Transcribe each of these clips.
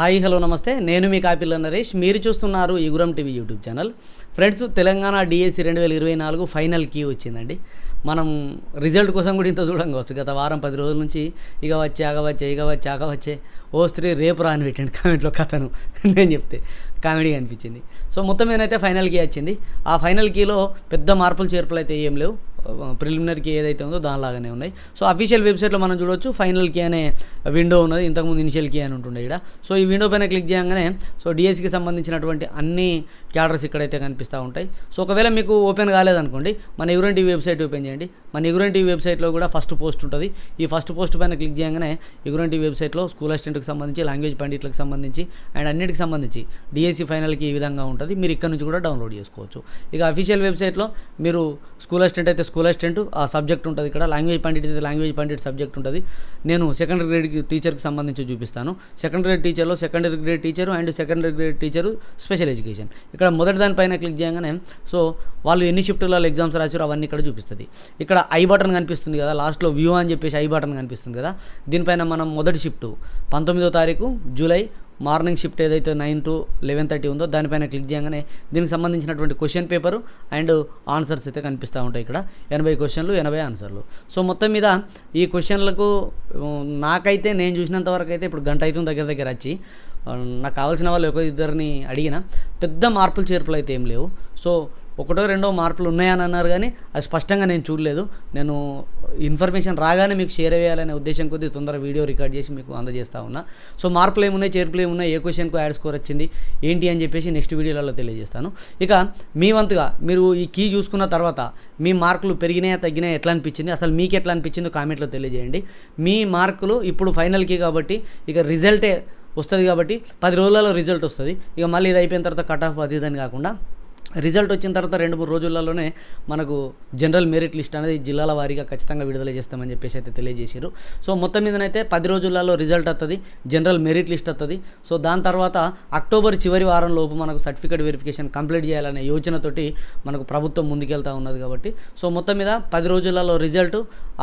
Hi hello నమస్తే. నేను మీ కాపిల్ల నరేష్. మీరు చూస్తున్నారు Iguram TV YouTube channel. Friends Telangana DSC రెండు వేల ఇరవై నాలుగు ఫైనల్ కీ వచ్చిందండి. మనం రిజల్ట్ కోసం కూడా ఇంత దూరం కావచ్చు. గత వారం పది రోజుల నుంచి ఇక వచ్చే ఆగ వచ్చే ఇక వచ్చే ఆగ వచ్చే. ఓ స్త్రీ రేపు రాని పెట్టండి కామెంట్లో కథను నేను చెప్తే కామెడీ అనిపించింది. సో మొత్తం ఏదైతే ఫైనల్ కీ వచ్చింది. ఆ ఫైనల్ కీలో పెద్ద మార్పులు చేర్పులు అయితే ఏం లేవు. ప్రిలిమినరీ కీ ఏదైతే ఉందో దానిలాగానే ఉన్నాయి. సో అఫీషియల్ వెబ్సైట్లో మనం చూడొచ్చు. ఫైనల్ కీ అనే విండో ఉన్నది. ఇంతకుముందు ఇనిషియల్ కీ అని ఉంటుండే ఇక్కడ. సో ఈ విండో పైన క్లిక్ చేయగానే సో డిఎస్సికి సంబంధించినటువంటి అన్ని క్యాడర్స్ ఇక్కడైతే కనిపిస్తూ ఉంటాయి. సో ఒకవేళ మీకు ఓపెన్ కాలేదనుకోండి మన యువరన్ టీవీ వెబ్సైట్ ఓపెన్ చేయండి. మన యువరన్ టీవీ వెబ్సైట్లో కూడా ఫస్ట్ పోస్ట్ ఉంటుంది. ఈ ఫస్ట్ పోస్ట్ పైన క్లిక్ చేయగానే యువరన్ టీవీ వెబ్సైట్లో స్కూల్ అసిస్టెంట్కి సంబంధించి లాంగ్వేజ్ పండిట్లకు సంబంధించి అండ్ అన్నిటికి సంబంధించి డిఎస్సి ఫైనల్కి ఈ విధంగా ఉంటుంది. మీరు ఇక్కడ నుంచి కూడా డౌన్లోడ్ చేసుకోవచ్చు. ఇక అఫీషియల్ వెబ్సైట్లో మీరు స్కూల్ అసిస్టెంట్ అయితే స్కూల్ అసిస్టెంట్ ఆ సబ్జెక్ట్ ఉంటుంది ఇక్కడ. లాంగ్వేజ్ పండిట్ అయితే లాంగ్వేజ్ పండిట్ సబ్జెక్ట్ ఉంటుంది. నేను సెకండరీ గ్రేడ్ టీచర్కి సంబంధించి చూపిస్తాను. Secondary grade టీచర్లో secondary grade teacher and secondary grade teacher special education. ఇక్కడ మొదటి దానిపైన క్లిక్ చేయగానే సో వాళ్ళు ఎన్ని షిఫ్ట్లలో ఎగ్జామ్స్ రాసారు అవన్నీ ఇక్కడ చూపిస్తుంది. ఇక్కడ ఐ బటన్ కనిపిస్తుంది కదా లాస్ట్లో వ్యూ అని చెప్పేసి ఐ బటన్ కనిపిస్తుంది కదా. దీనిపైన మనం మొదటి షిఫ్ట్ పంతొమ్మిదో తారీఖు జూలై మార్నింగ్ షిఫ్ట్ ఏదైతే నైన్ టు లెవెన్ థర్టీ ఉందో దానిపైన క్లిక్ చేయగానే దీనికి సంబంధించినటువంటి క్వశ్చన్ పేపరు అండ్ ఆన్సర్స్ అయితే కనిపిస్తూ ఉంటాయి ఇక్కడ. ఎనభై క్వశ్చన్లు ఎనభై ఆన్సర్లు. సో మొత్తం మీద ఈ క్వశ్చన్లకు నాకైతే నేను చూసినంత వరకు అయితే ఇప్పుడు గంట అవుతుంది దగ్గర దగ్గర వచ్చి. నాకు కావాల్సిన వాళ్ళు ఒక ఇద్దరిని అడిగిన. పెద్ద మార్పులు చేర్పులు అయితే ఏం లేవు. సో ఒకటో రెండో మార్పులు ఉన్నాయని అన్నారు కానీ అది స్పష్టంగా నేను చూడలేదు. నేను ఇన్ఫర్మేషన్ రాగానే మీకు షేర్ చేయాలనే ఉద్దేశం కొద్దీ తొందరగా వీడియో రికార్డ్ చేసి మీకు అందజేస్తా ఉన్నా. సో మార్పులు ఏమున్నాయి చేర్పులు ఏమున్నాయి ఏ క్వశ్చన్కు యాడ్ స్కోర్ వచ్చింది ఏంటి అని చెప్పేసి నెక్స్ట్ వీడియోలలో తెలియజేస్తాను. ఇక మీ వంతుగా మీరు ఈ కీ చూసుకున్న తర్వాత మీ మార్కులు పెరిగినాయా తగ్గినాయా ఎట్లా అనిపించింది అసలు మీకు ఎట్లా అనిపించిందో కామెంట్లో తెలియజేయండి. మీ మార్కులు ఇప్పుడు ఫైనల్ కీ కాబట్టి ఇక రిజల్టే వస్తుంది కాబట్టి పది రోజులలో రిజల్ట్ వస్తుంది. ఇక మళ్ళీ ఇది అయిపోయిన తర్వాత కట్ ఆఫ్ అది ఇదని కాకుండా రిజల్ట్ వచ్చిన తర్వాత రెండు మూడు రోజులలోనే మనకు జనరల్ మెరిట్ లిస్ట్ అనేది జిల్లాల వారీగా ఖచ్చితంగా విడుదల చేస్తామని చెప్పేసి అయితే తెలియజేశారు. సో మొత్తం మీదనైతే పది రోజులలో రిజల్ట్ వస్తుంది జనరల్ మెరిట్ లిస్ట్ వస్తుంది సో దాని తర్వాత అక్టోబర్ చివరి వారం లోపు మనకు సర్టిఫికేట్ వెరిఫికేషన్ కంప్లీట్ చేయాలనే యోచనతోటి మనకు ప్రభుత్వం ముందుకెళ్తా ఉన్నది కాబట్టి. సో మొత్తం మీద పది రోజులలో రిజల్ట్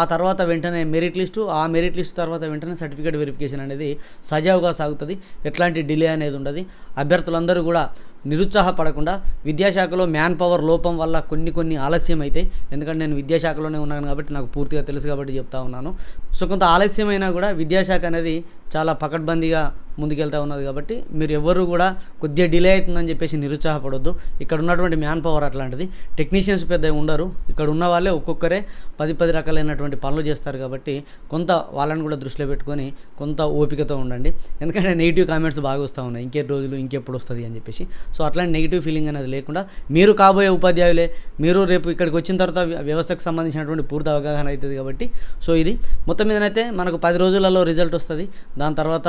ఆ తర్వాత వెంటనే మెరిట్ లిస్టు ఆ మెరిట్ లిస్ట్ తర్వాత వెంటనే సర్టిఫికేట్ వెరిఫికేషన్ అనేది సజావుగా సాగుతుంది. ఎట్లాంటి డిలే అనేది ఉండదు. అభ్యర్థులందరూ కూడా నిరుత్సాహపడకుండా విద్యాశాఖలో మ్యాన్ పవర్ లోపం వల్ల కొన్ని కొన్ని ఆలస్యం అయితే ఎందుకంటే నేను విద్యాశాఖలోనే ఉన్నాను కాబట్టి నాకు పూర్తిగా తెలుసు కాబట్టి చెప్తా ఉన్నాను. సో కొంత ఆలస్యమైనా కూడా విద్యాశాఖ అనేది చాలా పకడ్బందీగా ముందుకెళ్తా ఉన్నది కాబట్టి మీరు ఎవరు కూడా కొద్దిగా డిలే అవుతుందని చెప్పేసి నిరుత్సాహపడొద్దు. ఇక్కడ ఉన్నటువంటి మ్యాన్ పవర్ అట్లాంటిది. టెక్నీషియన్స్ పెద్ద ఉండరు. ఇక్కడ ఉన్న వాళ్ళే ఒక్కొక్కరే పది పది రకాలైనటువంటి పనులు చేస్తారు కాబట్టి కొంత వాళ్ళని కూడా దృష్టిలో పెట్టుకొని కొంత ఓపికతో ఉండండి. ఎందుకంటే నెగిటివ్ కామెంట్స్ బాగా వస్తూ ఉన్నాయి. ఇంకే రోజులు ఇంకెప్పుడు వస్తుంది అని చెప్పేసి. సో అట్లాంటి నెగిటివ్ ఫీలింగ్ అనేది లేకుండా మీరు కాబోయే ఉపాధ్యాయులే మీరు రేపు ఇక్కడికి వచ్చిన తర్వాత వ్యవస్థకు సంబంధించినటువంటి పూర్తి అవగాహన అవుతుంది కాబట్టి. సో ఇది మొత్తం మీదనైతే మనకు పది రోజులలో రిజల్ట్ వస్తుంది. దాని తర్వాత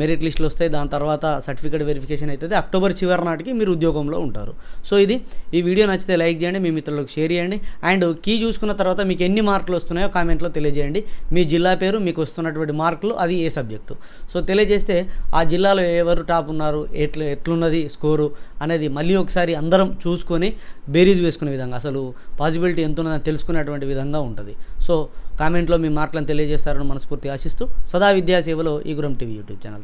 మెరిట్ లిస్టులు వస్తాయి. దాని తర్వాత సర్టిఫికేట్ వెరిఫికేషన్ అవుతుంది. అక్టోబర్ చివరి నాటికి మీరు ఉద్యోగంలో ఉంటారు. సో ఇది ఈ వీడియో నచ్చితే లైక్ చేయండి మీ మిత్రులకు షేర్ చేయండి. అండ్ కీ చూసుకున్న తర్వాత మీకు ఎన్ని మార్కులు వస్తున్నాయో కామెంట్లో తెలియజేయండి. మీ జిల్లా పేరు మీకు వస్తున్నటువంటి మార్కులు అది ఏ సబ్జెక్టు? సో తెలియజేస్తే ఆ జిల్లాలో ఎవరు టాప్ ఉన్నారు ఎట్లా ఎట్లున్నది స్కోరు అనేది మళ్ళీ ఒకసారి అందరం చూసుకొని బేరీజ్ వేసుకునే విధంగా అసలు పాసిబిలిటీ ఎంత ఉన్నదని తెలుసుకునేటువంటి విధంగా ఉంటుంది. సో కామెంట్లో మీ మార్కులను తెలియజేస్తారని మనస్ఫూర్తి ఆశిస్తూ సదా విద్యా సేవలో ఈ Guram TV YouTube channel